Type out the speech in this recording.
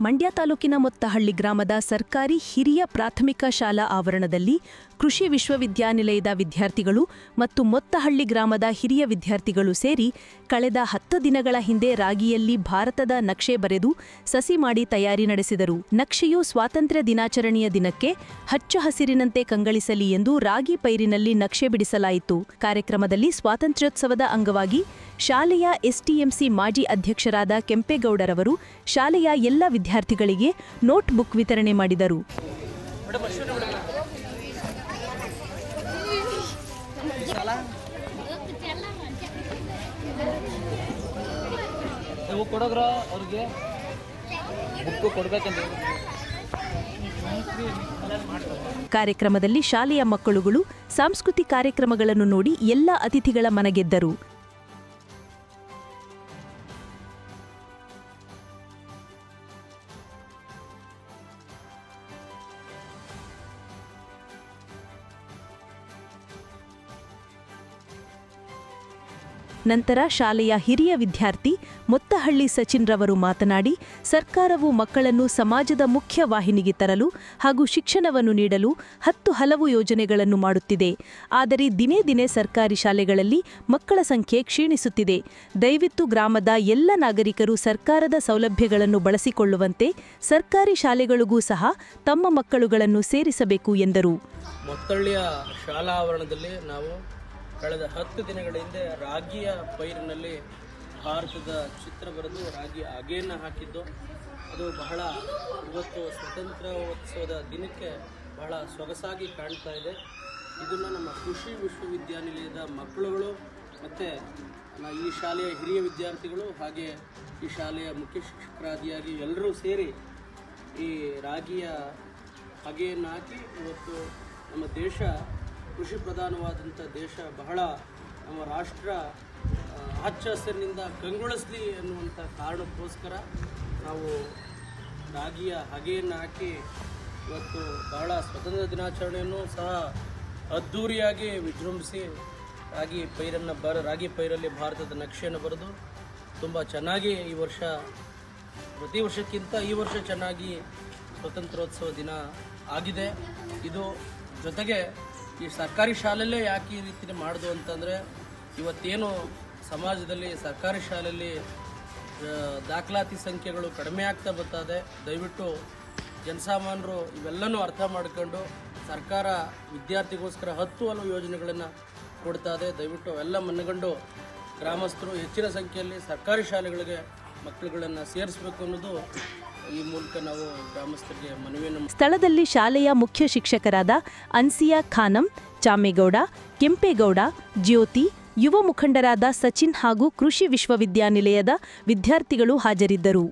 ಮಂಡ್ಯ ತಾಲೂಕಿನ ಮೊತ್ತಹಳ್ಳಿ ಗ್ರಾಮದ ಸರ್ಕಾರಿ ಹಿರಿಯ ಪ್ರಾಥಮಿಕ ಶಾಲಾ ಆವರಣದಲ್ಲಿ ಕೃಷಿ ವಿಶ್ವವಿದ್ಯಾನಿಲಯದ ವಿದ್ಯಾರ್ಥಿಗಳು ಮತ್ತು ಮೊತ್ತಹಳ್ಳಿ ಗ್ರಾಮದ ಹಿರಿಯ ವಿದ್ಯಾರ್ಥಿಗಳು ಸೇರಿ ಕಳೆದ ಹತ್ತು ದಿನಗಳ ಹಿಂದೆ ರಾಗಿಯಲ್ಲಿ ಭಾರತದ ನಕ್ಷೆ ಬರೆದು ಸಸಿ ಮಾಡಿ ತಯಾರಿ ನಡೆಸಿದರು. ನಕ್ಷೆಯು ಸ್ವಾತಂತ್ರ್ಯ ದಿನಾಚರಣೆಯ ದಿನಕ್ಕೆ ಹಚ್ಚ ಹಸಿರಿನಂತೆ ಕಂಗಳಿಸಲಿ ಎಂದು ರಾಗಿ ಪೈರಿನಲ್ಲಿ ನಕ್ಷೆ ಬಿಡಿಸಲಾಯಿತು. ಕಾರ್ಯಕ್ರಮದಲ್ಲಿ ಸ್ವಾತಂತ್ರ್ಯೋತ್ಸವದ ಅಂಗವಾಗಿ ಶಾಲೆಯ ಎಸ್ಟಿಎಂಸಿ ಮಾಜಿ ಅಧ್ಯಕ್ಷರಾದ ಕೆಂಪೇಗೌಡರವರು ಶಾಲೆಯ ಎಲ್ಲ ವಿದ್ಯಾರ್ಥಿಗಳಿಗೆ ನೋಟ್ ಬುಕ್ ವಿತರಣೆ ಮಾಡಿದರು. ಕಾರ್ಯಕ್ರಮದಲ್ಲಿ ಶಾಲೆಯ ಮಕ್ಕಳುಗಳು ಸಾಂಸ್ಕೃತಿಕ ಕಾರ್ಯಕ್ರಮಗಳನ್ನು ನೋಡಿ ಎಲ್ಲ ಅತಿಥಿಗಳ ಮನಗೆದ್ದರು. ನಂತರ ಶಾಲೆಯ ಹಿರಿಯ ವಿದ್ಯಾರ್ಥಿ ಮೊತ್ತಹಳ್ಳಿ ಸಚಿನ್ ರವರು ಮಾತನಾಡಿ, ಸರ್ಕಾರವು ಮಕ್ಕಳನ್ನು ಸಮಾಜದ ಮುಖ್ಯ ವಾಹಿನಿಗೆ ತರಲು ಹಾಗೂ ಶಿಕ್ಷಣವನ್ನು ನೀಡಲು ಹತ್ತು ಹಲವು ಯೋಜನೆಗಳನ್ನು ಮಾಡುತ್ತಿದೆ. ಆದರೆ ದಿನೇ ದಿನೇ ಸರ್ಕಾರಿ ಶಾಲೆಗಳಲ್ಲಿ ಮಕ್ಕಳ ಸಂಖ್ಯೆ ಕ್ಷೀಣಿಸುತ್ತಿದೆ. ದಯವಿಟ್ಟು ಗ್ರಾಮದ ಎಲ್ಲ ನಾಗರಿಕರು ಸರ್ಕಾರದ ಸೌಲಭ್ಯಗಳನ್ನು ಬಳಸಿಕೊಳ್ಳುವಂತೆ ಸರ್ಕಾರಿ ಶಾಲೆಗಳಿಗೂ ಸಹ ತಮ್ಮ ಮಕ್ಕಳುಗಳನ್ನು ಸೇರಿಸಬೇಕು ಎಂದರು. ಮೊತ್ತಳ್ಳಿಯ ಶಾಲಾ ಆವರಣದಲ್ಲಿ ನಾವು ಕಳೆದ ಹತ್ತು ದಿನಗಳ ಹಿಂದೆ ರಾಗಿಯ ಪೈರಿನಲ್ಲಿ ಭಾರತದ ಚಿತ್ರ ಬರೆದು ರಾಗಿ ಅಗೆಯನ್ನು ಹಾಕಿದ್ದು. ಅದು ಬಹಳ ಇವತ್ತು ಸ್ವತಂತ್ರೋತ್ಸವದ ದಿನಕ್ಕೆ ಬಹಳ ಸೊಗಸಾಗಿ ಕಾಣ್ತಾ ಇದೆ. ಇದನ್ನು ನಮ್ಮ ಕೃಷಿ ವಿಶ್ವವಿದ್ಯಾನಿಲಯದ ಮಕ್ಕಳುಗಳು ಮತ್ತು ಈ ಶಾಲೆಯ ಹಿರಿಯ ವಿದ್ಯಾರ್ಥಿಗಳು ಹಾಗೆ ಈ ಶಾಲೆಯ ಮುಖ್ಯ ಶಿಕ್ಷಕರಾದಿಯಾಗಿ ಎಲ್ಲರೂ ಸೇರಿ ಈ ರಾಗಿಯ ಹಗೆಯನ್ನು ಹಾಕಿ ಇವತ್ತು ನಮ್ಮ ದೇಶ ಕೃಷಿ ಪ್ರಧಾನವಾದಂಥ ದೇಶ ಬಹಳ ನಮ್ಮ ರಾಷ್ಟ್ರ ಹಚ್ಚ ಹಸಿರಿನಿಂದ ಕಂಗೊಳಿಸ್ಲಿ ಅನ್ನುವಂಥ ಕಾರಣಕ್ಕೋಸ್ಕರ ನಾವು ರಾಗಿಯ ಹಗೆಯನ್ನು ಹಾಕಿ ಇವತ್ತು ಬಹಳ ಸ್ವತಂತ್ರ ದಿನಾಚರಣೆಯನ್ನು ಸಹ ಅದ್ಧೂರಿಯಾಗಿ ವಿಜೃಂಭಿಸಿ ರಾಗಿ ಪೈರನ್ನು ಬರ, ರಾಗಿ ಪೈರಲ್ಲಿ ಭಾರತದ ನಕ್ಷೆಯನ್ನು ಬರೆದು ತುಂಬ ಚೆನ್ನಾಗಿ ಈ ವರ್ಷ, ಪ್ರತಿ ವರ್ಷಕ್ಕಿಂತ ಈ ವರ್ಷ ಚೆನ್ನಾಗಿ ಸ್ವತಂತ್ರೋತ್ಸವ ದಿನ ಆಗಿದೆ. ಇದು ಜೊತೆಗೆ ಈ ಸರ್ಕಾರಿ ಶಾಲೆಯಲ್ಲೇ ಯಾಕೆ ಈ ರೀತಿ ಮಾಡೋದು ಅಂತಂದರೆ ಇವತ್ತೇನು ಸಮಾಜದಲ್ಲಿ ಸರ್ಕಾರಿ ಶಾಲೆಯಲ್ಲಿ ದಾಖಲಾತಿ ಸಂಖ್ಯೆಗಳು ಕಡಿಮೆ ಆಗ್ತಾ ಬರ್ತದೆ. ದಯವಿಟ್ಟು ಜನಸಾಮಾನ್ಯರು ಇವೆಲ್ಲನೂ ಅರ್ಥ ಮಾಡ್ಕೊಂಡು ಸರ್ಕಾರ ವಿದ್ಯಾರ್ಥಿಗೋಸ್ಕರ ಹತ್ತು ಹಲವು ಯೋಜನೆಗಳನ್ನು ಕೊಡ್ತಾ ಇದೆ ದಯವಿಟ್ಟು ಅವೆಲ್ಲ ಮನ್ನಗಂಡು ಗ್ರಾಮಸ್ಥರು ಹೆಚ್ಚಿನ ಸಂಖ್ಯೆಯಲ್ಲಿ ಸರ್ಕಾರಿ ಶಾಲೆಗಳಿಗೆ ಮಕ್ಕಳುಗಳನ್ನು ಸೇರಿಸಬೇಕು ಅನ್ನೋದು ಸ್ಥಳದಲ್ಲಿ ಶಾಲೆಯ ಮುಖ್ಯ ಶಿಕ್ಷಕರಾದ ಅನ್ಸಿಯಾ ಖಾನಂ, ಚಾಮೇಗೌಡ, ಕೆಂಪೇಗೌಡ, ಜ್ಯೋತಿ, ಯುವ ಮುಖಂಡರಾದ ಸಚಿನ್ ಹಾಗೂ ಕೃಷಿ ವಿಶ್ವವಿದ್ಯಾನಿಲಯದ ವಿದ್ಯಾರ್ಥಿಗಳು ಹಾಜರಿದ್ದರು.